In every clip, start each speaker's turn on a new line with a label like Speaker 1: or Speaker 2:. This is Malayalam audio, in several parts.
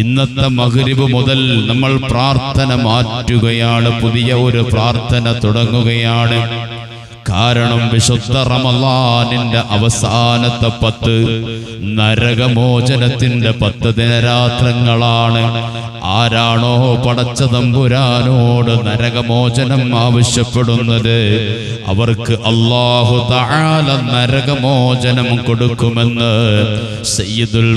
Speaker 1: ഇന്നത്തെ മകരിബ് മുതൽ നമ്മൾ പ്രാർത്ഥന മാറ്റുകയാണ്. പുതിയ ഒരു പ്രാർത്ഥന തുടങ്ങുകയാണ്. കാരണം വിശുദ്ധ റമലാനിന്റെ അവസാനത്തെ പത്ത് നരകമോചനത്തിന്റെ പത്ത് ദിനരാത്രങ്ങളാണ്. ആരാണോ പടച്ച തമ്പുരാനോട് നരകമോചനം ആവശ്യപ്പെടുന്നത് അവർക്ക് അള്ളാഹു തആല നരകമോചനം കൊടുക്കുമെന്ന് സയ്യിദുൽ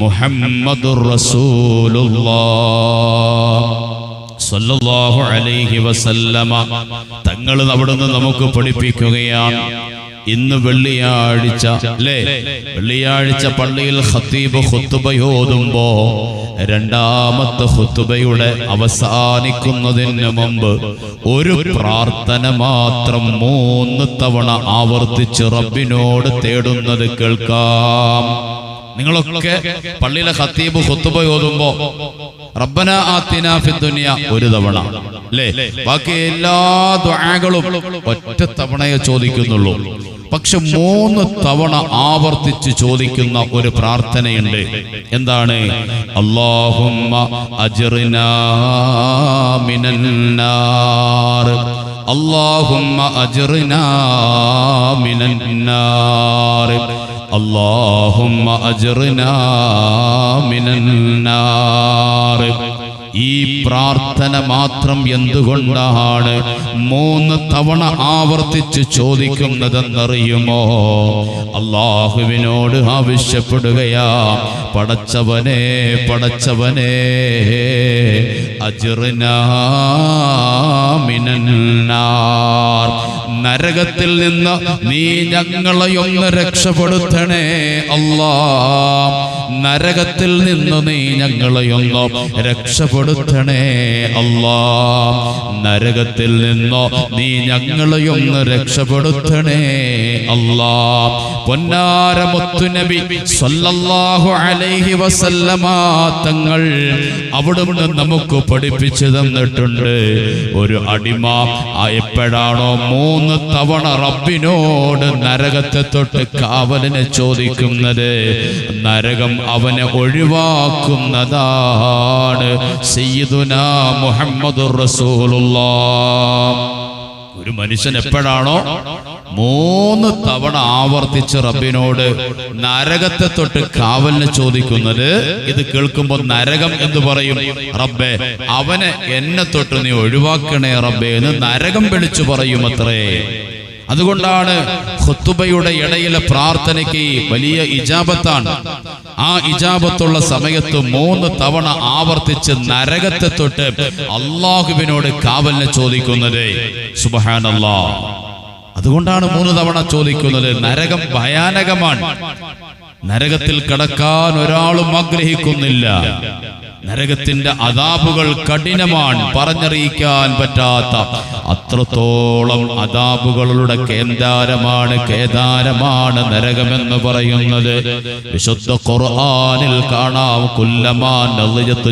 Speaker 1: മുഹമ്മദുർ സല്ലല്ലാഹു അലൈഹി വസല്ലമ. തങ്ങൾ അവിടുന്ന് നമുക്ക് പഠിപ്പിക്കുകയാണ്. ഇന്ന് വെള്ളിയാഴ്ച അല്ലേ? വെള്ളിയാഴ്ച പള്ളിയിൽ ഖത്തീബ് ഹുത്തുബയോതുമ്പോ രണ്ടാമത്തെ ഹുത്തുബയുടെ അവസാനിക്കുന്നതിന് മുമ്പ് ഒരു പ്രാർത്ഥന മാത്രം മൂന്ന് തവണ ആവർത്തിച്ച് റബ്ബിനോട് തേടുന്നത് കേൾക്കാം. നിങ്ങളൊക്കെ പള്ളിയിലെ ഖത്തീബ് ഖുത്തുബ ഓതുമ്പോ റബ്ബന ആത്തിന ഫിദ്ദുനിയ ഒരു തവണ. അല്ലേ? ബാക്കി എല്ലാ ദുആകളും ഒറ്റ തവണയെ ചോദിക്കുന്നുള്ളൂ. പക്ഷെ മൂന്ന് തവണ ആവർത്തിച്ച് ചോദിക്കുന്ന ഒരു പ്രാർത്ഥനയുണ്ട്. എന്താണ്? അല്ലാഹുമ്മ അജ്റിനാ മിനന്നാർ അല്ലാഹുമ്മ അജ്റിനാ മിനന്നാർ اللهم أجرنا من النار ഈ പ്രാർത്ഥന മാത്രം എന്തുകൊണ്ടാണ് മൂന്ന് തവണ ആവർത്തിച്ച് ചോദിക്കുന്നതെന്നറിയുമോ അള്ളാഹുവിനോട് ആവശ്യപ്പെടുകയാ പടച്ചവനെ പടച്ചവനെ നരകത്തിൽ നിന്ന് നീ ഞങ്ങളെ ഒന്ന് രക്ഷപ്പെടുത്തണേ അല്ലാ. നരകത്തിൽ നിന്ന് നീ ഞങ്ങളെ ഒന്ന് രക്ഷപ്പെടുത്തണേ അല്ലാ. നരകത്തിൽ നിന്നോ നീ ഞങ്ങളെ ഒന്ന് രക്ഷപ്പെടുത്തണേ അല്ലാ. പൊന്നാര മുത്തുനബി സല്ലല്ലാഹു അലൈഹി വസല്ലമ തങ്ങൾ അവിടുന്ന് നമുക്ക് പഠിപ്പിച്ചു തന്നിട്ടുണ്ട്. ഒരു അടിമ എപ്പോഴാണോ മൂന്ന് തവണ റബ്ബിനോട് നരകത്തെ തൊട്ട് കാവലിനെ ചോദിക്കുന്നത്. നരകം അവനെ ഒഴിവാക്കുന്നതാണ്. സയ്യിദുനാ മുഹമ്മദുർ റസൂലുള്ളാഹ് ഒരു മനുഷ്യൻ എപ്പോഴാണോ മൂന്ന് തവണ ആവർത്തിച്ച് റബ്ബിനോട് നരകത്തെ തൊട്ട് കാവലിന് ചോദിക്കുന്നത് ഇത് കേൾക്കുമ്പോൾ നരകം എന്ന് പറയും. റബ്ബെ അവനെ എന്നെ തൊട്ട് നീ ഒഴിവാക്കണേ റബ്ബെ എന്ന് നരകം വിളിച്ചു പറയും അത്രേ. അതുകൊണ്ടാണ് ഖുത്തുബയുടെ ഇടയിലെ പ്രാർത്ഥനയ്ക്ക് വലിയ ഇജാബത്താണ്. ആ ഇജാബത്തുള്ള സമയത്ത് മൂന്ന് തവണ ആവർത്തിച്ച് നരകത്തെ തൊട്ട് അള്ളാഹുവിനോട് കാവലിനെ ചോദിക്കുന്നത് സുബഹാനല്ലാ. അതുകൊണ്ടാണ് മൂന്ന് തവണ ചോദിക്കുന്നത് നരകം ഭയാനകമാണ്. നരകത്തിൽ കടക്കാൻ ഒരാളും ആഗ്രഹിക്കുന്നില്ല. നരകത്തിന്റെ അതാപുകൾ കഠിനമാണ്. പറഞ്ഞറിയിക്കാൻ പറ്റാത്ത അത്രത്തോളം അതാപുകളുടെ കേന്ദാരമാണ് കേദാരമാണ് നരകമെന്ന് പറയുന്നത്. വിശുദ്ധ ഖുർആനിൽ കാണാം കുല്ലമാൻ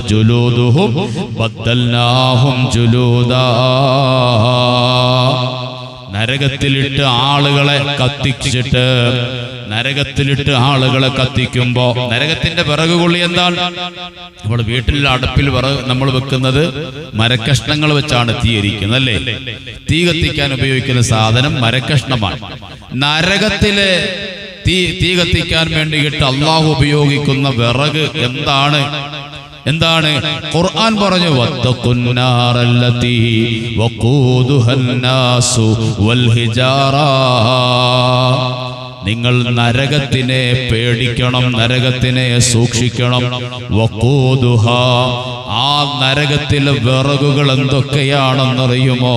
Speaker 1: ജുലൂദുഹും ബദ്ദൽനാഹും ജുലൂദാ. നരകത്തിലിട്ട് ആളുകളെ കത്തിച്ചിട്ട് നരകത്തിലിട്ട് ആളുകളെ കത്തിക്കുമ്പോ നരകത്തിന്റെ വിറക് കൊള്ളി എന്താണ്? നമ്മൾ വീട്ടിൽ അടുപ്പിൽ വിറക് നമ്മൾ വെക്കുന്നത് മരക്കഷ്ണങ്ങൾ വെച്ചാണ് തീ എരിക്കുന്നത് അല്ലേ? തീ കത്തിക്കാൻ ഉപയോഗിക്കുന്ന സാധനം മരക്കഷ്ണമാണ്. നരകത്തിലെ തീ തീ കത്തിക്കാൻ വേണ്ടിയിട്ട് അള്ളാഹു ഉപയോഗിക്കുന്ന വിറക് എന്താണ്? എന്താണ്? ഖുർആൻ പറഞ്ഞു വഖൂദുഹന്നാസു വൽ നിങ്ങൾ നരകത്തിനെ പേടിക്കണം നരകത്തിനെ സൂക്ഷിക്കണം. വക്കൂതുഹ ആ നരകത്തിലെ വിറകുകൾ എന്തൊക്കെയാണെന്നറിയുമോ?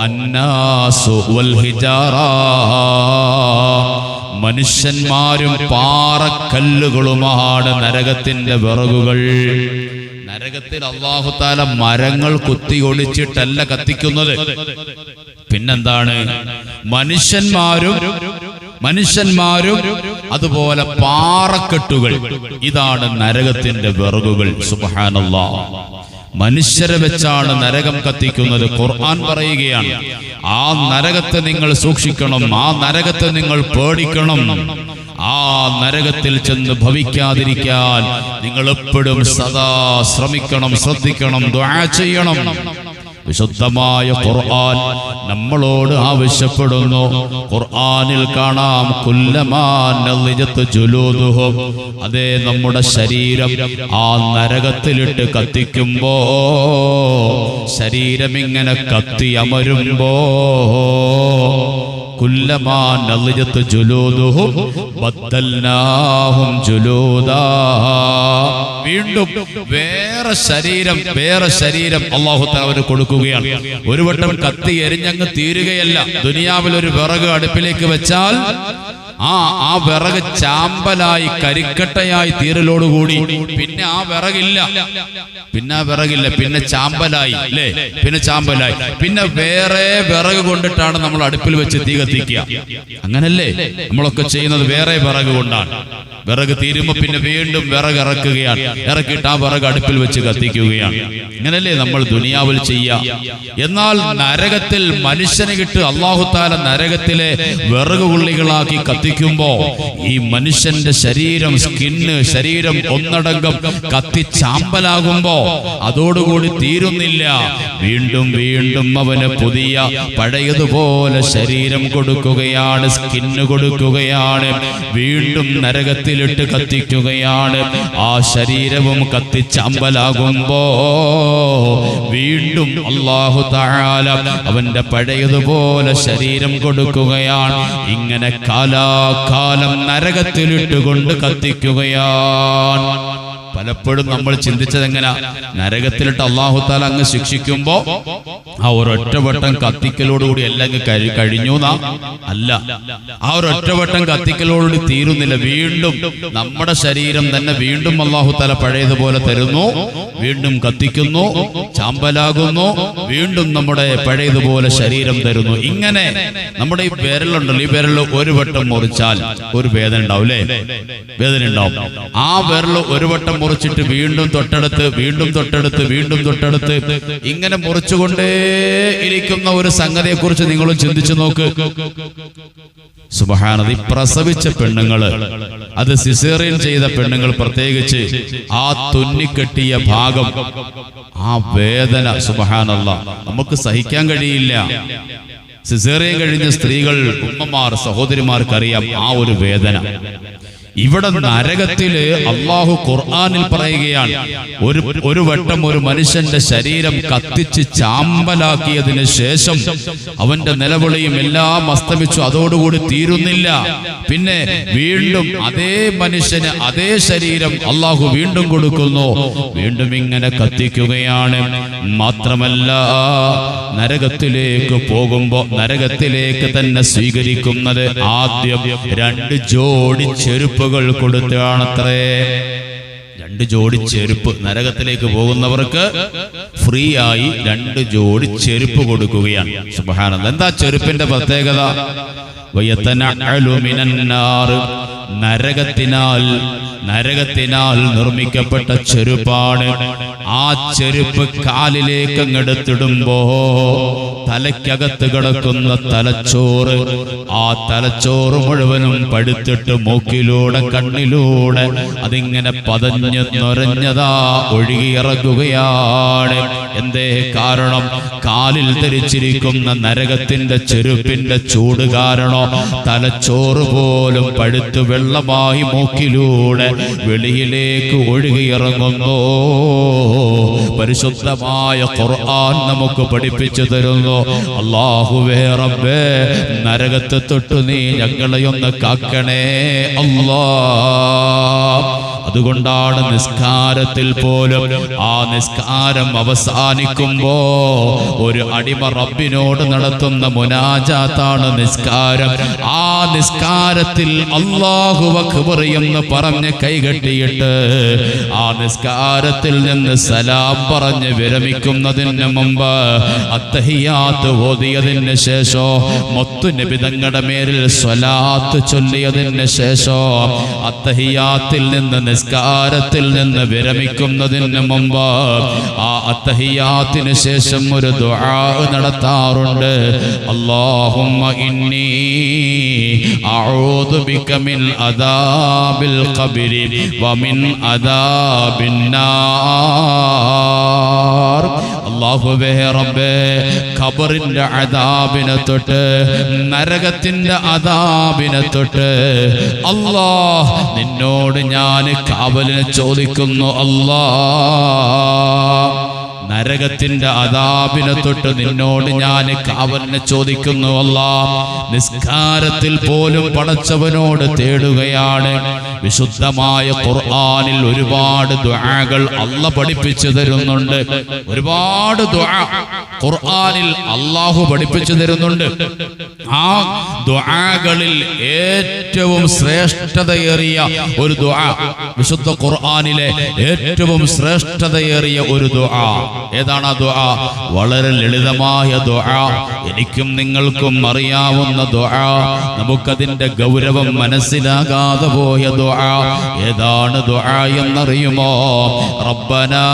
Speaker 1: അന്നാസു വൽ മനുഷ്യന്മാരും പാറക്കല്ലുകളുമാണ് നരകത്തിന്റെ വിറകുകൾ. നരകത്തിൽ അള്ളാഹുത്താല മരങ്ങൾ കുത്തി ഒളിച്ചിട്ടല്ല കത്തിക്കുന്നത്. പിന്നെന്താണ്? മനുഷ്യന്മാരും മനുഷ്യന്മാരും അതുപോലെ പാറക്കെട്ടുകൾ. ഇതാണ് നരകത്തിന്റെ വിറകുകൾ. സുബാനല്ല മനുഷ്യരെ വെച്ചാണ് നരകം കത്തിക്കുന്നത്. ഖുർആൻ പറയുകയാണ് ആ നരകത്തെ നിങ്ങൾ സൂക്ഷിക്കണം ആ നരകത്തെ നിങ്ങൾ പേടിക്കണം. ആ നരകത്തിൽ ചെന്ന് ഭവിക്കാതിരിക്കാൻ നിങ്ങൾ എപ്പോഴും സദാ ശ്രമിക്കണം ശ്രദ്ധിക്കണം ദുആ ചെയ്യണം. വിശുദ്ധമായ ഖുർആൻ നമ്മളോട് ആവശ്യപ്പെടുന്നു. ഖുർആനിൽ കാണാം ജുലൂദുഹും. അതേ നമ്മുടെ ശരീരം ആ നരകത്തിലിട്ട് കത്തിക്കുമ്പോ ശരീരം ഇങ്ങനെ കത്തി അമരുമ്പോ കുല്ലമാ نضجت جلودهم بدلناهم جلودا വീണ്ടും വേറെ ശരീരം വേറെ ശരീരം അള്ളാഹു അവന് കൊടുക്കുകയാണ്. ഒരു വട്ടം കത്തി എരിഞ്ഞങ്ങ് തീരുകയല്ല. ദുനിയാവിൽ ഒരു വിറക് അടുപ്പിലേക്ക് വെച്ചാൽ ആ ആ വിറക് ചാമ്പലായി കരിക്കട്ടയായി തീരലോടുകൂടി. പിന്നെ ആ വിറകില്ല. പിന്നെ ആ വിറകില്ല. പിന്നെ ചാമ്പലായി അല്ലേ പിന്നെ ചാമ്പലായി. പിന്നെ വേറെ വിറക് കൊണ്ടിട്ടാണ് നമ്മൾ അടുപ്പിൽ വെച്ച് തീ കത്തിക്കുക. അങ്ങനല്ലേ? നമ്മളൊക്കെ ചെയ്യുന്നത് വേറെ വിറക് കൊണ്ടാണ്. വിറക് തീരുമ്പോ പിന്നെ വീണ്ടും വിറക് ഇറക്കുകയാണ്. ഇറക്കിയിട്ട് ആ വിറക് അടുപ്പിൽ വെച്ച് കത്തിക്കുകയാണ്. ഇങ്ങനല്ലേ നമ്മൾ ദുനിയാവിൽ ചെയ്യുക എന്നാൽ നരകത്തിൽ മനുഷ്യന് കിട്ട് അള്ളാഹുത്താല നരകത്തിലെ വിറക് ഉള്ളികളാക്കി കത്തിക്കുമ്പോ ഈ മനുഷ്യന്റെ ശരീരം സ്കിന്ന് ശരീരം ഒന്നടങ്കം കത്തി ചാമ്പലാകുമ്പോ അതോടുകൂടി തീരുന്നില്ല. വീണ്ടും വീണ്ടും അവന് പുതിയ പഴയതുപോലെ ശരീരം കൊടുക്കുകയാണ് സ്കിന്ന് കൊടുക്കുകയാണ്. വീണ്ടും നരകത്തിലിട്ട് കത്തിക്കുകയാണ്. ആ ശരീരവും കത്തിച്ചമ്പലാകുമ്പോ വീണ്ടും അള്ളാഹു താഴാല അവന്റെ പഴയതുപോലെ ശരീരം കൊടുക്കുകയാണ്. ഇങ്ങനെ കാലാകാലം നരകത്തിലിട്ടുകൊണ്ട് കത്തിക്കുകയാണ്. പലപ്പോഴും നമ്മൾ ചിന്തിച്ചത് എങ്ങനെ നരകത്തിലിട്ട് അള്ളാഹുത്താല അങ്ങ് ശിക്ഷിക്കുമ്പോ ആ ഒരൊറ്റ വട്ടം കത്തിക്കലോടുകൂടി എല്ലാം കഴിഞ്ഞു അല്ല. ആ ഒരൊറ്റ വട്ടം കത്തിക്കലോടുകൂടി തീരുന്നില്ല. വീണ്ടും നമ്മുടെ ശരീരം തന്നെ വീണ്ടും അള്ളാഹുത്താല പഴയതുപോലെ തരുന്നു. വീണ്ടും കത്തിക്കുന്നു ചാമ്പലാകുന്നു വീണ്ടും നമ്മുടെ പഴയതുപോലെ ശരീരം തരുന്നു. ഇങ്ങനെ നമ്മുടെ ഈ വിരലുണ്ടല്ലോ. ഈ വിരൽ ഒരു വട്ടം മുറിച്ചാൽ ഒരു വേദന ഉണ്ടാവും അല്ലേ വേദന ഉണ്ടാവും. ആ വിരൽ ഒരു വട്ടം മുറിച്ചിട്ട് വീണ്ടും തൊട്ടടുത്ത് വീണ്ടും തൊട്ടടുത്ത് വീണ്ടും തൊട്ടടുത്ത് ഇങ്ങനെ മുറിച്ചുകൊണ്ടേ ഇരിക്കുന്ന ഒരു സംഗതിയെ കുറിച്ച് നിങ്ങളും ചിന്തിച്ചു നോക്ക്. സുബഹാനതി പ്രസവിച്ച പെണ്ണുങ്ങൾ അത് സിസേറിയൻ ചെയ്ത പെണ്ണുങ്ങൾ പ്രത്യേകിച്ച് ആ തുന്നിക്കെട്ടിയ ഭാഗം ആ വേദന സുബഹാനല്ല നമുക്ക് സഹിക്കാൻ കഴിയില്ല. സിസേറിയൻ കഴിഞ്ഞ സ്ത്രീകൾ ഉമ്മമാർ സഹോദരിമാർക്കറിയാം ആ ഒരു വേദന. ഇവിടെ നരകത്തിൽ അള്ളാഹു ഖുർആാനിൽ പറയുകയാണ്. ഒരു ഒരു വട്ടം ഒരു മനുഷ്യന്റെ ശരീരം കത്തിച്ച് ചാമ്പലാക്കിയതിന് ശേഷം അവന്റെ നിലവിളിയും എല്ലാം അസ്തമിച്ചു. അതോടുകൂടി തീരുന്നില്ല. പിന്നെ വീണ്ടും അതേ മനുഷ്യന് അതേ ശരീരം അള്ളാഹു വീണ്ടും കൊടുക്കുന്നു. വീണ്ടും ഇങ്ങനെ കത്തിക്കുകയാണ്. മാത്രമല്ല നരകത്തിലേക്ക് പോകുമ്പോ നരകത്തിലേക്ക് തന്നെ സ്വീകരിക്കുന്നത് ആദ്യം രണ്ട് ജോഡി ചെരുപ്പുകൾ കൊടുത്താണത്രേ രണ്ട് ജോഡി ചെരുപ്പ് നരകത്തിലേക്ക് പോകുന്നവർക്ക് ഫ്രീ ആയി രണ്ട് ജോഡി ചെരുപ്പ് കൊടുക്കുകയാണ്. സുബ്ഹാനല്ലാഹ് എന്താ ചെരുപ്പിന്റെ പ്രത്യേകത? നരകത്തിനാൽ നരകത്തിനാൽ നിർമ്മിക്കപ്പെട്ട ചെരുപ്പാണ്. ആ ചെരുപ്പ് കാലിലേക്ക് അങ്ങെടുത്തിടുമ്പോ തലയ്ക്കകത്ത് കിടക്കുന്ന തലച്ചോറ്. ആ തലച്ചോറ് മുഴുവനും പഴുത്തിട്ട് മൂക്കിലൂടെ കണ്ണിലൂടെ അതിങ്ങനെ പതഞ്ഞ് നൊരഞ്ഞതാ ഒഴുകിയിറങ്ങുകയാണ്. എന്തേ കാരണം? കാലിൽ ധരിച്ചിരിക്കുന്ന നരകത്തിന്റെ ചെരുപ്പിന്റെ ചൂട് കാരണോ തലച്ചോറ് പോലും പഴുത്ത് വെള്ളമായി മൂക്കിലൂടെ വെളിയിലേക്ക് ഒഴുകിയിറങ്ങുന്നു. പരിശുദ്ധമായ ഖുർആൻ നമുക്ക് പഠിപ്പിച്ചു തരുന്നു. അള്ളാഹുവേ റബ്ബേ നരകത്തെ തൊട്ട് നീ ഞങ്ങളെയൊന്ന് കാക്കണേ. അല്ലാ അതുകൊണ്ടാണ് നിസ്കാരത്തിൽ പോലും ആ നിസ്കാരം അവസാനിക്കുമ്പോ ഒരു അടിമ റബ്ബിനോട് നടത്തുന്ന മുനാജാത്താണ് നിസ്കാരം. ആ നിസ്കാരത്തിൽ അള്ളാഹു അക്ബർ എന്ന് പറഞ്ഞ് കൈകെട്ടിയിട്ട് ആ നിസ്കാരത്തിൽ നിന്ന് സലാം പറഞ്ഞ് വിരമിക്കുന്നതിന് മുമ്പ് അത്തഹിയാത്ത് ഓതിയതിന് ശേഷോ മൊത്തു നിബിതങ്ങളുടെ മേലിൽ സ്വലാത്ത് ചൊല്ലിയതിന് ശേഷോ അത്തഹിയാത്തിൽ നിന്ന് നിസ്കാരത്തിൽ നിന്ന് വിരമിക്കുന്നതിന് മുമ്പ് ആ അത്തഹിയാത്തിന് ശേഷം ഒരു ദുആ നടത്താറുണ്ട്. അല്ലാഹുമ്മ ഇന്നി അഊദു ബിക മിൻ അദാബിൽ ഖബ്രി വമിൻ അദാബിൻ നാർ. അല്ലാഹുവേ റബ്ബേ ഖബറിന്റെ അതാബിനെ തൊട്ട് നരകത്തിന്റെ അതാബിനെ തൊട്ട് അല്ലാ നിന്നോട് ഞാൻ കാവലിനെ ചോദിക്കുന്നു അല്ലാ. നരകത്തിന്റെ അതാപിനെ തൊട്ട് നിന്നോട് ഞാൻ കാവലിനെ ചോദിക്കുന്നു അല്ല നിസ്കാരത്തിൽ പോലും പടച്ചവനോട് തേടുകയാണ്. വിശുദ്ധമായ ഖുർആാനിൽ ഒരുപാട് ദ്വാകൾ അല്ല പഠിപ്പിച്ചു തരുന്നുണ്ട്. ഒരുപാട് ഖുർആനിൽ അള്ളാഹു പഠിപ്പിച്ചു തരുന്നുണ്ട്. ആ ദ്വാകളിൽ ഏറ്റവും ശ്രേഷ്ഠതയേറിയ ഒരു ദ്വാ വിശുദ്ധ ഖുർആാനിലെ ഏറ്റവും ശ്രേഷ്ഠതയേറിയ ഒരു ദുആ ഏതാണ് ആ ദുആ? വളരെ ലളിതമായ ദുആ. എനിക്കും നിങ്ങൾക്കും അറിയാവുന്ന ദുആ. നമുക്കതിന്റെ ഗൗരവം മനസ്സിലാകാതെ പോയ ദുആ. ഏതാണ് ദുആ എന്നറിയുമോ? റബ്ബനാ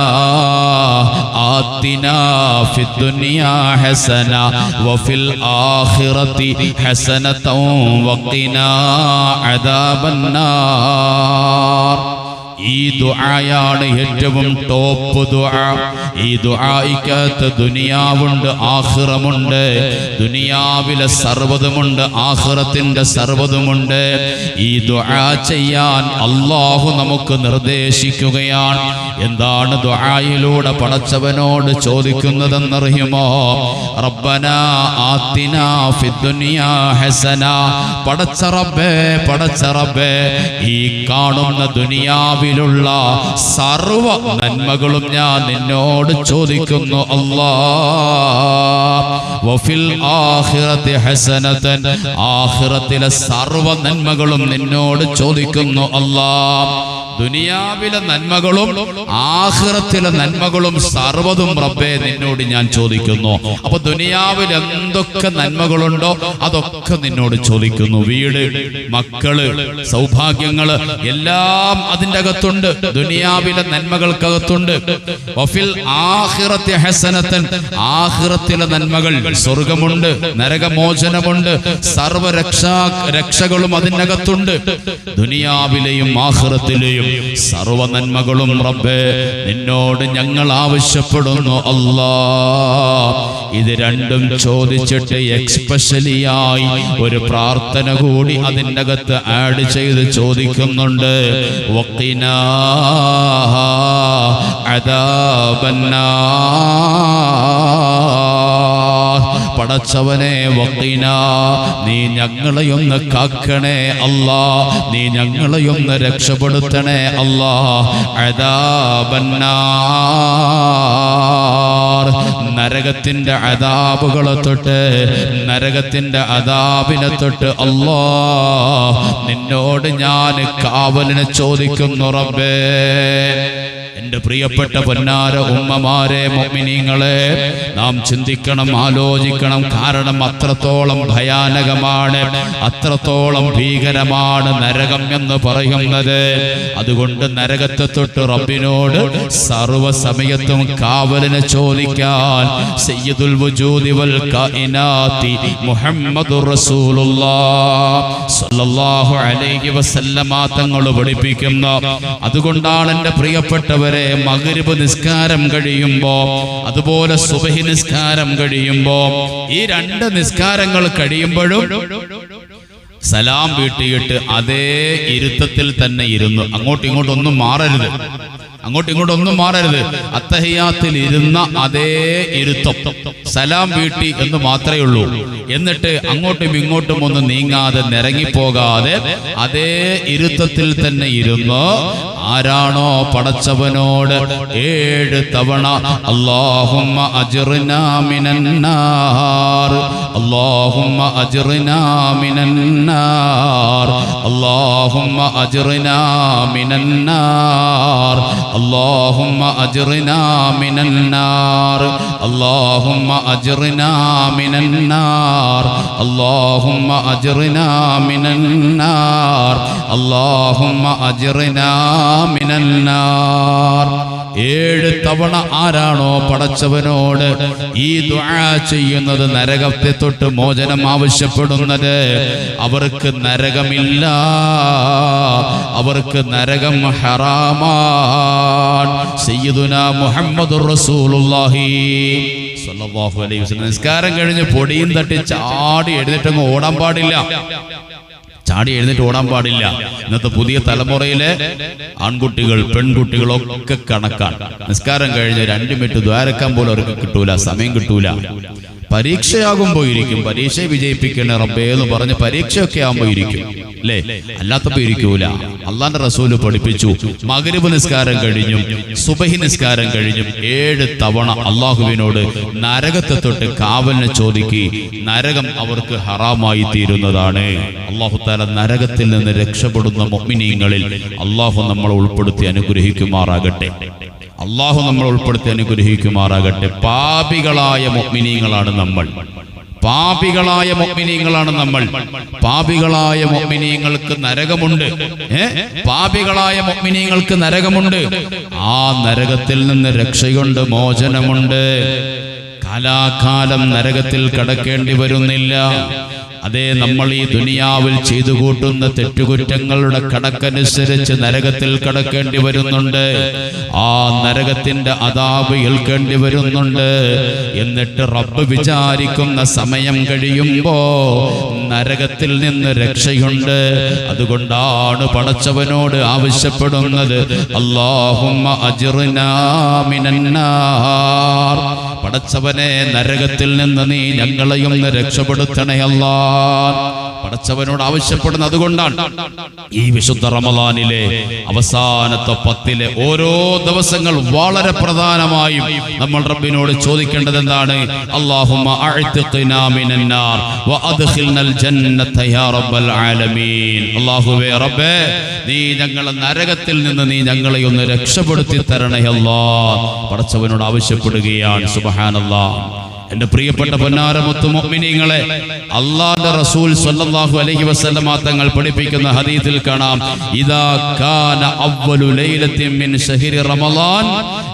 Speaker 1: ആത്തിനാ ഫിദ്ദുനിയാ ഹസന വഫിൽ ആഖിറതി ഹസനത വഖിനാ അദാബന്നാർ. ഈ ദുആയാണ് ഏറ്റവും ടോപ്പ് ദുആ. ഈ ദുആയിക്കകത്ത് ദുനിയാവുണ്ട് ആഖിറമുണ്ട് ദുനിയാവിലെ സർവതുമുണ്ട് ആഖിറത്തിന്റെ സർവതുമുണ്ട്. ഈ ദുആ ചെയ്യാൻ അള്ളാഹു നമുക്ക് നിർദ്ദേശിക്കുകയാണ്. എന്താണ് ദുആയിലൂടെ പടച്ചവനോട് ചോദിക്കുന്നതെന്നറിയുമോ? റബ്ബന ആത്തിന ഫിദ്ദുനിയാ ഹസന. പടച്ച റബ്ബേ പടച്ച റബ്ബേ ഈ കാണുന്ന ദുനിയാവിലുള്ള സർവ നന്മകളും ഞാൻ നിന്നോട് ചോദിക്കുന്നു അല്ലാ. വഫിൽ ഹസനതൻ സർവ നന്മകളും നിന്നോട് ചോദിക്കുന്നു അല്ലാ. ദുനിയാവിലെ നന്മകളും ആഹ്റത്തിലെ നന്മകളും സർവതും റബ്ബെ നിന്നോട് ഞാൻ ചോദിക്കുന്നു. അപ്പൊ ദുനിയാവിൽ എന്തൊക്കെ നന്മകളുണ്ടോ അതൊക്കെ നിന്നോട് ചോദിക്കുന്നു. വീട് മക്കൾ സൗഭാഗ്യങ്ങൾ എല്ലാം അതിന്റെ അകത്തുണ്ട്. ദുനിയാവിലെ നന്മകൾക്കകത്തുണ്ട്. ആഖിറത്തിലെ നന്മകൾ സ്വർഗമുണ്ട് നരകമോചനമുണ്ട് സർവരക്ഷാ രക്ഷകളും അതിനകത്തുണ്ട്. ദുനിയാവിലെയും ആഖിറത്തിലെയും സർവ നന്മകളും റബ്ബേ നിന്നോട് ഞങ്ങൾ ആവശ്യപ്പെടുന്നു അല്ലാ. ഇത് രണ്ടും ചോദിച്ചിട്ട് എക്സ്പെഷ്യലിയായി ഒരു പ്രാർത്ഥന കൂടി അതിന്റെ അകത്ത് ആഡ് ചെയ്ത് ചോദിക്കുന്നുണ്ട്. അതാ പടച്ചവനെ വക്കീന നീ ഞങ്ങളെയൊന്ന് കാക്കണേ അല്ലാ നീ ഞങ്ങളെയൊന്ന് രക്ഷപ്പെടുത്തണേ അല്ലാ. അദാബന്നാർ. നരകത്തിന്റെ അതാപുകളെ തൊട്ട് നരകത്തിന്റെ അതാപിനെ തൊട്ട് അല്ലാ. നിന്നോട് ഞാൻ കാവലിനെ ചോദിക്കുന്നു റബ്ബേ. എന്റെ പ്രിയപ്പെട്ട പൊന്നാര ഉമ്മമാരെ മോമിനിങ്ങളെ നാം ചിന്തിക്കണം ആലോചിക്കണം. കാരണം അത്രത്തോളം ഭയാനകമാണ് അത്രത്തോളം ഭീകരമാണ് നരകം എന്ന് പറയുന്നത്. അതുകൊണ്ട് നരകത്തെ തൊട്ട് റബ്ബിനോട് സർവസമയത്തും കാവലിനെ ചോദിക്കാൻ സയ്യിദുൽ വജൂദി വൽ കായിനാത്തി മുഹമ്മദുർ റസൂലുള്ളാഹ് അലൈഹി വസല്ലമ തങ്ങൾ പഠിപ്പിക്കുന്ന. അതുകൊണ്ടാണ് എന്റെ പ്രിയപ്പെട്ടവരെ മഗ്രിബ് നിസ്കാരം കഴിയുമ്പോ അതുപോലെ സുബഹി നിസ്കാരം കഴിയുമ്പോ ഈ രണ്ട് നിസ്കാരങ്ങൾ കഴിയുമ്പോഴും സലാം വീട്ടിയിട്ട് അതേ ഇരുത്തത്തിൽ തന്നെ ഇരുന്നു അങ്ങോട്ടും ഇങ്ങോട്ടും ഒന്നും മാറരുത്. അങ്ങോട്ടും ഇങ്ങോട്ടും ഒന്നും മാറരുത്. അത്തഹിയാത്തിൽ ഇരുന്ന അതേ ഇരുത്തം. സലാം വീട്ടി എന്ന് മാത്രമേ ഉള്ളൂ. എന്നിട്ട് അങ്ങോട്ടും ഇങ്ങോട്ടും ഒന്ന് നീങ്ങാതെ നിറങ്ങിപ്പോകാതെ അതേ ഇരുത്തത്തിൽ തന്നെ ഇരുന്ന് ആരാണോ പടച്ചവനോട് ഏഴ് തവണ അള്ളാഹുമ്മ അജ്റിനാ മിനന്നാർ. അള്ളാഹുമ്മ അജ്റിനാ اللهم أجرنا من النار اللهم أجرنا من النار اللهم أجرنا من النار اللهم أجرنا من النار اللهم أجرنا من النار ഏഴ് തവണ ആരാണോ പടച്ചവനോട് ഈ ദുആ ചെയ്യുന്നത് നരകത്തെ തൊട്ട് മോചനം ആവശ്യപ്പെടുന്നത്. അവർക്ക് നരകമില്ല. അവർക്ക് നരകം ഹറാമാണ് മുഹമ്മദുർ റസൂലുള്ളാഹി. നിസ്കാരം കഴിഞ്ഞ് പൊടിയും തട്ടി ചാടി എഴുന്നേറ്റങ്ങ് ഓടാൻ പാടില്ല. ചാടി എഴുന്നേറ്റ് ഓടാൻ പാടില്ല. ഇന്നത്തെ പുതിയ തലമുറയിലെ ആൺകുട്ടികൾ പെൺകുട്ടികളൊക്കെ കണക്കാണ്. നിസ്കാരം കഴിഞ്ഞ് രണ്ട് മിനിറ്റ് ദ്വാരക്കാൻ പോലും അവർക്ക് കിട്ടൂല സമയം കിട്ടൂല. പരീക്ഷയാകുമ്പോ ഇരിക്കും. പരീക്ഷയെ വിജയിപ്പിക്കണേ റബ്ബേ എന്ന് പറഞ്ഞ് പരീക്ഷയൊക്കെ ആകുമ്പോ ഇരിക്കും. അല്ലേ? അല്ലാത്തപ്പോ ഇരിക്കൂല. അള്ളാന്റെ റസൂൽ പഠിപ്പിച്ചു. മകരവ് നിസ്കാരം കഴിഞ്ഞും സുബഹി നിസ്കാരം കഴിഞ്ഞും ഏഴ് തവണ അള്ളാഹുവിനോട് നരകത്തെ തൊട്ട് കാവലിനെ ചോദിക്കി നരകം അവർക്ക് ഹറാമായി തീരുന്നതാണ്. അള്ളാഹു താല നരകത്തിൽ നിന്ന് രക്ഷപ്പെടുന്ന മൊമിനീങ്ങളിൽ അള്ളാഹു നമ്മളെ ഉൾപ്പെടുത്തി അനുഗ്രഹിക്കുമാറാകട്ടെ. അള്ളാഹു നമ്മൾ ഉൾപ്പെടുത്തി അനുഗ്രഹിക്കുമാറാകട്ടെ. പാപികളായ മൊമിനീങ്ങളാണ് നമ്മൾ. പാപികളായ മൊമിനീങ്ങളാണ് നമ്മൾ. പാപികളായ മൊമിനീങ്ങൾക്ക് നരകമുണ്ട്. ഏ? പാപികളായ മൊമിനീങ്ങൾക്ക് നരകമുണ്ട്. ആ നരകത്തിൽ നിന്ന് രക്ഷയുണ്ട് മോചനമുണ്ട്. കാലാകാലം നരകത്തിൽ കടക്കേണ്ടി വരുന്നില്ല. അതേ നമ്മൾ ഈ ദുനിയാവിൽ ചെയ്തു കൂട്ടുന്ന തെറ്റുകുറ്റങ്ങളുടെ കണക്കനുസരിച്ച് നരകത്തിൽ കടക്കേണ്ടി വരുന്നുണ്ട്. ആ നരകത്തിന്റെ അതാപ് ഏൽക്കേണ്ടി വരുന്നുണ്ട്. എന്നിട്ട് റബ്ബ് വിചാരിക്കുന്ന സമയം കഴിയുമ്പോ നരകത്തിൽ നിന്ന് രക്ഷയുണ്ട്. അതുകൊണ്ടാണ് പടച്ചവനോട് ആവശ്യപ്പെടുന്നത്. അജ്റിനാ മിനന്നാർ പടച്ചവനെ നരകത്തിൽ നിന്ന് നീ ഞങ്ങളെയും രക്ഷപ്പെടുത്തണേ അല്ലാ. പടച്ചവനോട് ആവശ്യപ്പെടുന്നത് അതുകൊണ്ടാണ് ഈ വിശുദ്ധ റമദാനിലെ അവസാനത്തെ പത്തിലെ ഓരോ ദിവസങ്ങൾ വളരെ പ്രധാനമായും നമ്മൾ റബ്ബിനോട് ചോദിക്കേണ്ടത് എന്താണ്? റബ്ബേ നീ ഞങ്ങളെ നരകത്തിൽ നിന്ന് നീ ഞങ്ങളെ ഒന്ന് രക്ഷപ്പെടുത്തി തരണേ അല്ലാ പടച്ചവനോട് ആവശ്യപ്പെടുകയാണ്. സുബ്ഹാനല്ലാഹ്. എന്റെ പ്രിയപ്പെട്ട പൊന്നാരമുത്തു മൊമിനിങ്ങളെ അള്ളാന്റെ റസൂൽ സ്വല്ലല്ലാഹു അലൈഹി വസല്ലമ തങ്ങൾ പഠിപ്പിക്കുന്ന ഹദീസിൽ കാണാം. ഇദാ കാന അവ്വലു ലൈലത്തിൻ മിൻ ശഹരി റമളാൻ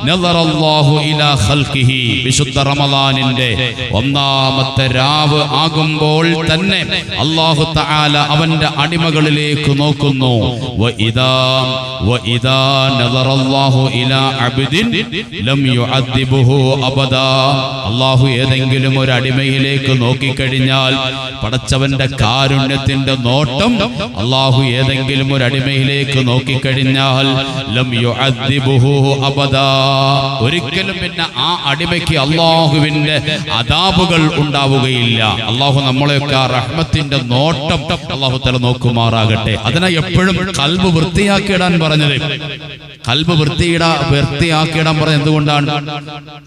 Speaker 1: നദറ അല്ലാഹു ഇലാ ഖൽഖിഹി. വിശുദ്ധ റമളാനിന്റെ ഒന്നാമത്തെ രാവ് ആകുമ്പോൾ തന്നെ അല്ലാഹു തആല അവന്റെ അടിമകളിലേക്ക് നോക്കുന്നു. വ ഇദാ വ ഇദാ നദറ അല്ലാഹു ഇലാ അബ്ദിൻ ലം യുഅദ്ദിബുഹു അബദാ. അല്ലാഹു ഏതെങ്കിലും ഒരു അടിമയിലേക്ക് നോക്കിക്കഴിഞ്ഞാൽ പടച്ചവന്റെ കാരുണ്യത്തിന്റെ നോട്ടം അള്ളാഹു ഏതെങ്കിലും ഒരു അടിമയിലേക്ക് നോക്കിക്കഴിഞ്ഞാൽ ഒരിക്കലും പിന്നെ ആ അടിമയ്ക്ക് അള്ളാഹുവിന്റെ അതാപുകൾ ഉണ്ടാവുകയില്ല. അള്ളാഹു നമ്മളെയൊക്കെ ആ റഹ്മത്തിന്റെ നോട്ടം അള്ളാഹു തല നോക്കുമാറാകട്ടെ. അതിനാ എപ്പോഴും കൽബ് വൃത്തിയാക്കിയിടാൻ പറഞ്ഞത്. കൽബ് വൃത്തിയിടാ വൃത്തിയാക്കിയിടാൻ പറഞ്ഞ എന്തുകൊണ്ടാണ്?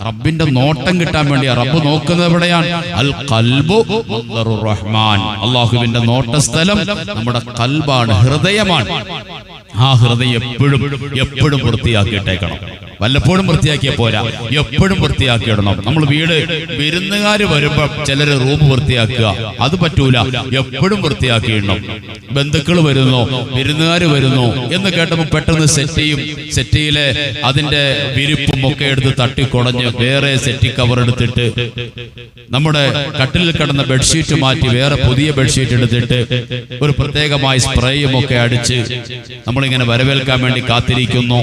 Speaker 1: റബ്ബിന്റെ നോട്ടം കിട്ടാൻ വേണ്ടിയാ. റബ്ബ് നോക്കുന്നത് എവിടെയാണ്? അൽ കൽബു റഹ്മാൻ അള്ളാഹുവിന്റെ നോട്ട സ്ഥലം നമ്മുടെ കൽബാണ് ഹൃദയമാണ്. ആ ഹൃദയം എപ്പോഴും എപ്പോഴും വൃത്തിയാക്കിയിട്ടേക്കണം. വല്ലപ്പോഴും വൃത്തിയാക്കിയ പോരാ. എപ്പോഴും വൃത്തിയാക്കിയിടണം. നമ്മൾ വീട് വിരുന്നുകാർ വരുമ്പോ ചിലർ റൂം വൃത്തിയാക്കുക. അത് പറ്റൂല. എപ്പോഴും വൃത്തിയാക്കിയിടണം. ബന്ധുക്കൾ വരുന്നു വിരുന്നുകാർ വരുന്നു എന്ന് കേട്ടപ്പോൾ പെട്ടെന്ന് സെറ്റ് ചെയ്യും. സെറ്റിയിലെ അതിന്റെ വിരിപ്പും ഒക്കെ എടുത്ത് തട്ടിക്കുടഞ്ഞ് വേറെ സെറ്റി കവർ എടുത്തിട്ട് നമ്മുടെ കട്ടിലിൽ കിടന്ന ബെഡ്ഷീറ്റ് മാറ്റി വേറെ പുതിയ ബെഡ്ഷീറ്റ് എടുത്തിട്ട് ഒരു പ്രത്യേകമായി സ്പ്രേയും ഒക്കെ അടിച്ച് നമ്മളിങ്ങനെ വരവേൽക്കാൻ വേണ്ടി കാത്തിരിക്കുന്നു.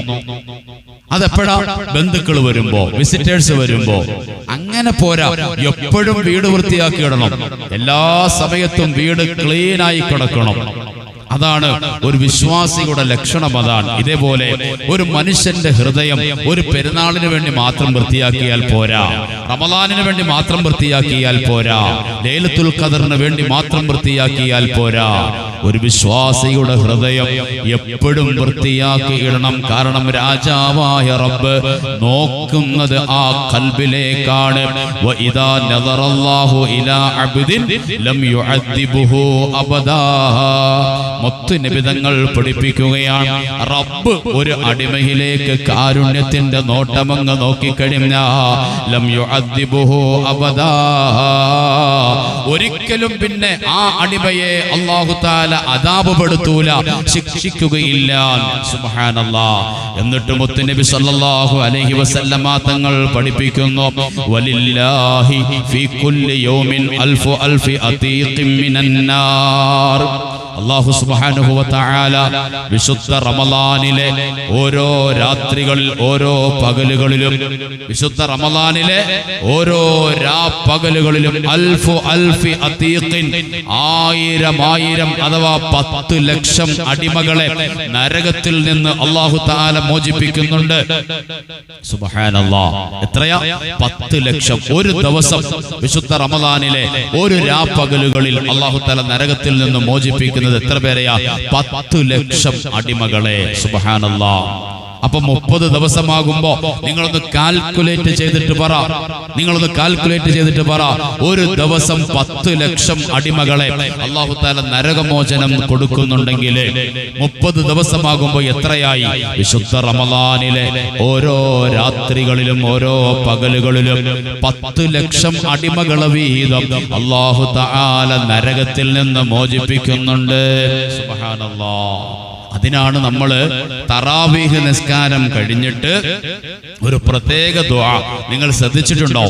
Speaker 1: അതെപ്പോഴാ? ബന്ധുക്കൾ വരുമ്പോ വിസിറ്റേഴ്സ് വരുമ്പോ. അങ്ങനെ പോരാ. എപ്പോഴും വീട് വൃത്തിയാക്കി ഇടണം. എല്ലാ സമയത്തും വീട് ക്ലീനായി ആയി കിടക്കണം. അതാണ് ഒരു വിശ്വാസിയുടെ ലക്ഷണം അതാണ്. ഇതേപോലെ ഒരു മനുഷ്യന്റെ ഹൃദയം ഒരു പെരുന്നാളിന് വേണ്ടി മാത്രം വൃത്തിയാക്കിയാൽ പോരാ. റമദാനിന് വേണ്ടി മാത്രം വൃത്തിയാക്കിയാൽ പോരാ. ലേലത്തുൽ ഖദറിന് വേണ്ടി മാത്രം വൃത്തിയാക്കിയാൽ പോരാ. ഒരു വിശ്വാസിയുടെ ഹൃദയം എപ്പോഴും വൃത്തിയാക്കി ഇടണം. കാരണം രാജാവായ റബ്ബ് നോക്കുന്നത് ആ കൽബിലേക്കാണ്. ഇലാ അബ്ദിൻ ലം അബദാ മുത്ത് നിബിതങ്ങൾ പഠിപ്പിക്കുകയാണ്. റബ്ബ് ഒരു അടിമയിലേക്ക് കാരുണ്യത്തിന്റെ നോട്ടമങ്ങ് നോക്കിക്കഴിഞ്ഞ ഒരിക്കലും പിന്നെ ആ അടിമയെ അല്ലാഹു താല അതാപപ്പെടുത്തൂല ശിക്ഷിക്കുകയില്ല. എന്നിട്ട് മുത്തുനബി സല്ലല്ലാഹു അലൈഹി വസല്ലമ തങ്ങൾ പഠിപ്പിക്കുന്നു ഫീ കുല്ലി യൗമിൻ അൽഫു അൽഫി അതീഖിൻ മിനൻ നാർ. അള്ളാഹു വ വിശുദ്ധ റമലാനിലെ ഓരോ രാത്രികളിൽ ഓരോ പകലുകളിലും വിശുദ്ധ റമലാനിലെ ഓരോ രാപ്പകലുകളിലും അൽഫു അൽഫി അതീഖിൻ ആയിരം ആയിരം അഥവാ പത്ത് ലക്ഷം അടിമകളെ നരകത്തിൽ നിന്ന് അള്ളാഹു താല മോചിപ്പിക്കുന്നുണ്ട്. എത്രയാ? പത്ത് ലക്ഷം. ഒരു ദിവസം വിശുദ്ധ റമദാനിലെ ഒരു രാപ്പകലുകളിൽ അള്ളാഹു തആല നരകത്തിൽ നിന്ന് മോചിപ്പിക്കുന്നത് എത്ര പേരെയാ? പത്ത് ലക്ഷം അടിമകളെ. സുബ്ഹാനല്ലാ. അപ്പൊ മുപ്പത് ദിവസമാകുമ്പോ നിങ്ങളൊന്ന് കാൽക്കുലേറ്റ് ചെയ്തിട്ട് പറ. നിങ്ങളൊന്ന് കാൽക്കുലേറ്റ് ചെയ്തിട്ട് പറ. ഒരു ദിവസം പത്ത് ലക്ഷം അടിമകളെ അള്ളാഹു താല നരകമോചനം കൊടുക്കുന്നുണ്ടെങ്കിൽ മുപ്പത് ദിവസമാകുമ്പോ എത്രയായി? വിശുദ്ധ റമലാനിലെ ഓരോ രാത്രികളിലും ഓരോ പകലുകളിലും പത്ത് ലക്ഷം അടിമകളെ വീതം അള്ളാഹു താല നരകത്തിൽ നിന്ന് മോചിപ്പിക്കുന്നുണ്ട്. സുബ്ഹാനല്ലാഹ് അതിനാണ് നമ്മൾ തറാവീഹ് നിസ്കാരം കഴിഞ്ഞിട്ട് ഒരു പ്രത്യേക ദ്വാ നിങ്ങൾ ശ്രദ്ധിച്ചിട്ടുണ്ടോ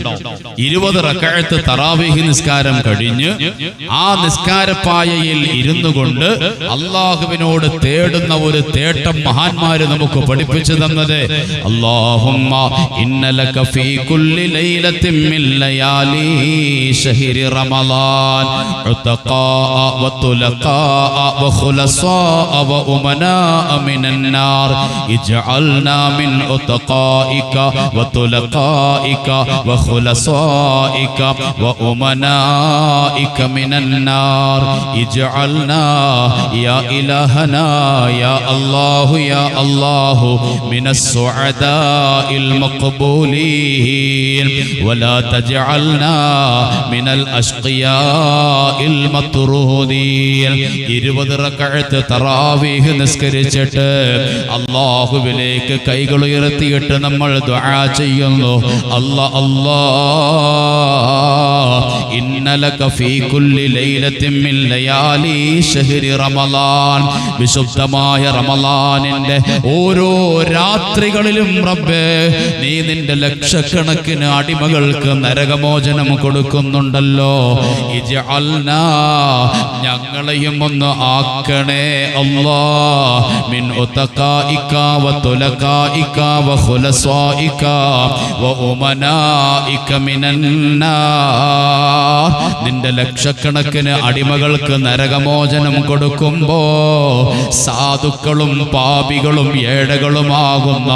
Speaker 1: ഇരുപത് റക്കഴത്ത് തറാവീഹ് നിസ്കാരം കഴിഞ്ഞ് ആ നിസ്കാരപ്പായയിൽ ഇരുന്നു കൊണ്ട് അള്ളാഹുവിനോട് തേടുന്ന ഒരു തേട്ടം മഹാന്മാര് നമുക്ക് പഠിപ്പിച്ചു തന്നത്. അള്ളാഹുമ്മ ഇന്നലക ഫീ ലയാലി ശഹരി റമളാൻ ഉതഖാഅ വതുലഖാഅ വഖുലസാഅ വഉമനാഅ من النار اجعلنا من أتقائك وتلقائك وخلصائك وأمنائك من النار اجعلنا يا إلهنا يا الله يا الله من السعداء المقبولين ولا تجعلنا من الأشقياء المطرودين ഇരുപത് റക്കഴത്ത് തറാവീഹ് നിസ്കരിച്ചിട്ട് അള്ളാഹുവിലേക്ക് കൈകൾ ഉയർത്തിയിട്ട് നമ്മൾ ദുആ ചെയ്യുന്നു. അല്ല അല്ലാ ഇന്നലക ഫീ കുല്ലി ലൈലത്തിൻ മിൻ ലയാലി ശഹരി റമളാൻ വിശുദ്ധമായ റമളാനിന്റെ ഓരോ രാത്രികളിലും റബ്ബേ നീ നിന്റെ ലക്ഷക്കണക്കിന് അടിമകൾക്ക് നരകമോചനം കൊടുക്കുന്നുണ്ടല്ലോ. ഇജ്അൽനാ ഞങ്ങളെയും ഒന്ന് ആക്കണേ അല്ലാ أتقائك ഉതഖായിക وخلصائك വഖുലസായിക من النار നിന്റെ ലക്ഷക്കണക്കിന് അടിമകൾക്ക് നരകമോചനം കൊടുക്കുമ്പോ സാധുക്കളും പാപികളും ഏടകളുമാകുന്ന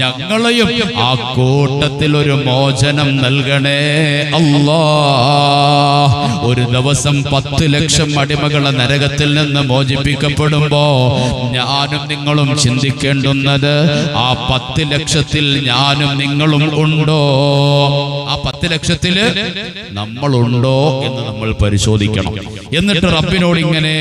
Speaker 1: ഞങ്ങളെയും ആ കൂട്ടത്തിൽ ഒരു മോചനം നൽകണേ അല്ലാ. ഒരു ദിവസം പത്ത് ലക്ഷം അടിമകളെ നരകത്തിൽ നിന്ന് മോചിപ്പിക്കപ്പെടുമ്പോ ഞാനും നിങ്ങളും ചിന്തിക്കേണ്ടുന്നത് ആ പത്ത് ലക്ഷത്തിൽ ഞാനും നിങ്ങളും ഉണ്ടോ? ആ പത്ത് ലക്ഷത്തിൽ നമ്മളുണ്ടോ എന്ന് നമ്മൾ പരിശോധിക്കണം. എന്നിട്ട് റബ്ബിനോട് ഇങ്ങനെ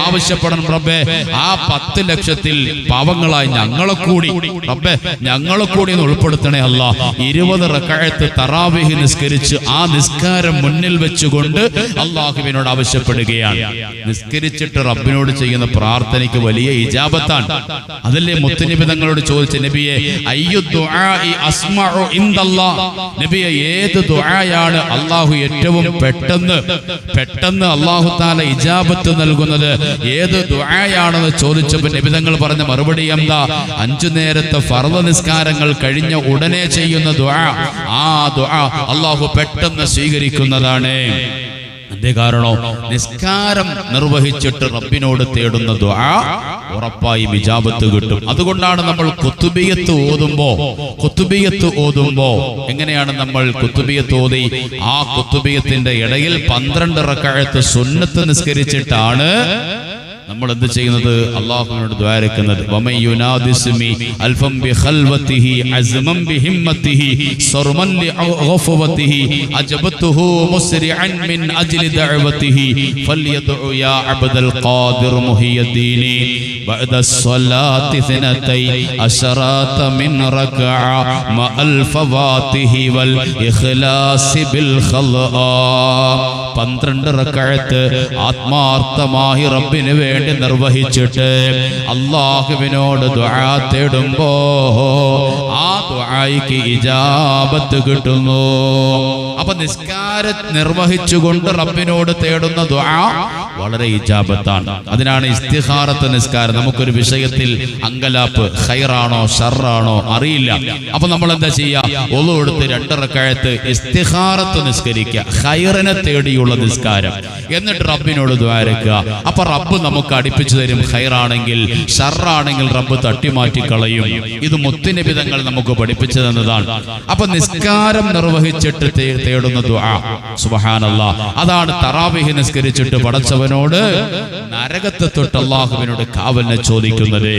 Speaker 1: ആവശ്യപ്പെടണം റബ്ബേ ആ പത്ത് ലക്ഷത്തിൽ പാവങ്ങളായി ഞങ്ങളെ കൂടി റബ്ബെ ഞങ്ങളെ കൂടി ഒന്ന് ഉൾപ്പെടുത്തണേ അല്ല. ഇരുപത് റക്കായത്ത് തറാവിഹി നിസ്കരിച്ച് ആ നിസ്കാരം മുന്നിൽ വെച്ചുകൊണ്ട് അള്ളാഹുവിനോട് ആവശ്യപ്പെടുകയാണ്. നിസ്കരിച്ചിട്ട് റബ്ബിനോട് ചെയ്യുന്ന പ്രാർത്ഥനയ്ക്ക് വലിയ ഇജാബത്താണ് അതല്ലേ മുത്തുനബി തങ്ങളോട് ചോദിച്ച നബിയെ നബിയെ ഏത് ദുആയാണ് അള്ളാഹു ഏറ്റവും പെട്ടെന്ന് പെട്ടെന്ന് അള്ളാഹു താല ഇജാബത്ത് നൽകുന്നത്? ഏത് ദുആയാണെന്ന് ചോദിച്ചപ്പോൾ നബി തങ്ങൾ പറഞ്ഞ മറുപടി എന്താ? അഞ്ചു നേരത്തെ ഫർദ നിസ്കാരങ്ങൾ കഴിഞ്ഞ ഉടനെ ചെയ്യുന്ന ദുആ ആ ദുആ അള്ളാഹു പെട്ടെന്ന് സ്വീകരിക്കുന്നതാണ്. എന്തേ കാരണോ നിസ്കാരം നിർവഹിച്ചിട്ട് റബ്ബിനോട് തേടുന്ന ദ്വാ ഉറപ്പായി വിജാപത്ത് കിട്ടും. അതുകൊണ്ടാണ് നമ്മൾ കുത്തുബിയത്ത് ഓതുമ്പോ കുത്തുബിയത്ത് ഓതുമ്പോ എങ്ങനെയാണ് നമ്മൾ കുത്തുബിയത്ത് ഓതി? ആ കുത്തുബിയത്തിന്റെ ഇടയിൽ പന്ത്രണ്ട് റക്കാഴത്ത് സുന്നത്ത് നിസ്കരിച്ചിട്ടാണ് നമ്മൾ എന്ത് ചെയ്യുന്നത് അള്ളാഹുവിനോട് ദ്വാരക്കുന്നത് വമൻ യുനാദിസ്മി അൽഫം ബിഖൽവതിഹി അസ്മൻ ബിഹിമ്മതിഹി സർമൻ ലിഗഫവതിഹി അജബതുഹു മുസ്രിഅൻ മിൻ അജ്ലി ദഅവതിഹി ഫൽയദ്ഉ യാ അബ്ദൽ ഖാദിർ മുഹിയദ്ദീൻ بعد الصلاة اثنتي عشرات من ركعة مع الفواته والإخلاص بالخلق പന്ത്രണ്ട് റക്കഴത്ത് ആത്മാർത്ഥമായി റബ്ബിന് വേണ്ടി നിർവഹിച്ചിട്ട് അള്ളാഹുവിനോട് ദുആ തേടുമ്പോ ആ ദുആയ്ക്ക് ഇജാബത്ത് കിട്ടുന്നു. അപ്പൊ നിസ്കാര നിർവഹിച്ചുകൊണ്ട് റബ്ബിനോട് തേടുന്ന വളരെ ഇജാബത്താണ്. അതിനാണ് ഇസ്തിഹാറത്ത് നിസ്കാരം. നമുക്കൊരു വിഷയത്തിൽ അങ്കലാപ്പ് ഹൈറാണോ ഷറാണോ അറിയില്ല. അപ്പൊ നമ്മൾ എന്താ ചെയ്യാ ഒളു കൊടുത്ത് രണ്ടിറക്കഴത്ത് ഇസ്തിഹാറത്ത് നിസ്കരിക്കുക. ഹൈറിനെ തേടിയുള്ള നിസ്കാരം. എന്നിട്ട് റബ്ബിനോട് ദ്വാരക്കുക അപ്പൊ റബ്ബ് നമുക്ക് അടുപ്പിച്ചു തരും. ഹൈറാണെങ്കിൽ ഷറാണെങ്കിൽ റബ്ബ് തട്ടിമാറ്റി കളയും ഇത് മുത്തിനിബിതങ്ങൾ നമുക്ക് പഠിപ്പിച്ചു തന്നതാണ് അപ്പൊ നിസ്കാരം നിർവഹിച്ചിട്ട് തേടുന്ന ദുആ. അതാണ് തറാവിഹി നിസ്കരിച്ചിട്ട് പടച്ചവനോട് നരകത്തെ തൊട്ട് അള്ളാഹുവിനോട് കാവലിനെ ചോദിക്കുന്നത്.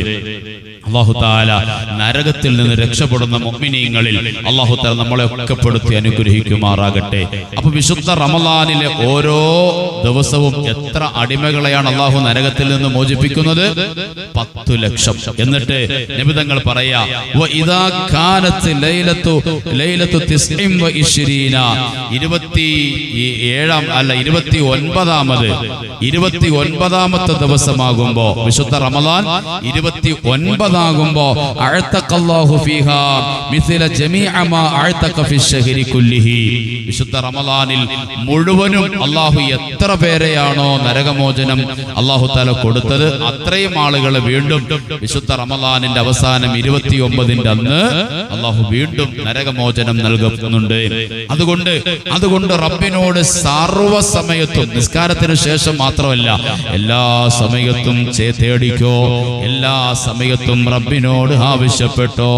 Speaker 1: അള്ളാഹു താല നരകത്തിൽ നിന്ന് രക്ഷപ്പെടുന്ന മുഅ്മിനീങ്ങളിൽ അള്ളാഹുത്താല നമ്മളെ ഒക്കെ പെടുത്തി അനുഗ്രഹിക്കുമാറാകട്ടെ. അപ്പൊ വിശുദ്ധ റമലാനിലെ ഓരോ ദിവസവും എത്ര അടിമകളെയാണ് അള്ളാഹു നരകത്തിൽ നിന്ന് മോചിപ്പിക്കുന്നത്? പത്തു ലക്ഷം. എന്നിട്ട് നിബിതങ്ങൾ പറയാ "വ ഇദാ ലൈലത്തു ലൈലത്തു തിസ്ഇം വ ഇശ്രീന. ഇരുപത്തി ഈ- ഏഴാം അല്ല ഇരുപത്തി ഒൻപതാമത് ഇരുപത്തി ഒൻപതാമത്തെ ദിവസമാകുമ്പോ വിശുദ്ധ റമലാൻ ഇരുപത്തി ഫീഹാ മിസില ഫി കുല്ലിഹി. വിശുദ്ധ റമളാനിൽ മുഴുവനും അള്ളാഹു എത്ര പേരെയാണോ നരകമോചനം അള്ളാഹു താല കൊടുത്തത് അത്രയും ആളുകളെ വീണ്ടും വിശുദ്ധ റമലാനിന്റെ അവസാനം ഇരുപത്തി ഒമ്പതിന്റെ അന്ന് അള്ളാഹു വീണ്ടും നരകമോചനം നൽകുന്നുണ്ട്. അതുകൊണ്ട് അതുകൊണ്ട് റബ്ബിനോട് സർവ സമയത്തും നിസ്കാരത്തിന് ശേഷം മാത്രമല്ല എല്ലാ സമയത്തും തേടിക്കോ എല്ലാ സമയത്തും റബ്ബിനോട് ആവശ്യപ്പെട്ടോ?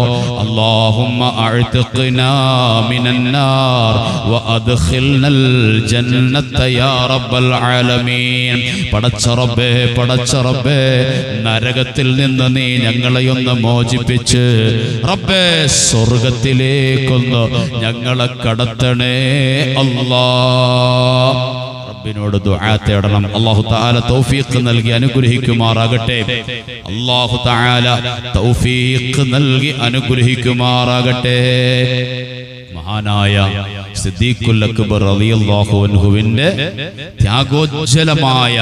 Speaker 1: നരകത്തിൽ നിന്ന് നീ ഞങ്ങളെയൊന്ന് മോചിപ്പിച്ച് റബ്ബേ സ്വർഗത്തിലേക്കൊന്ന് ഞങ്ങളെ കടത്തണേ അല്ലാ റബ്ബിനോട് ദുആ തേടണം. അല്ലാഹു തആല തൗഫീഖ് നൽകി അനുഗ്രഹിക്കുമാറാകട്ടെ. അല്ലാഹു തആല തൗഫീഖ് നൽകി അനുഗ്രഹിക്കുമാറാകട്ടെ. മഹാനായ സിദ്ദീഖുൽ അക്ബർ റളിയല്ലാഹു അൻഹുവിന്റെ ത്യാഗോജ്ജലമായ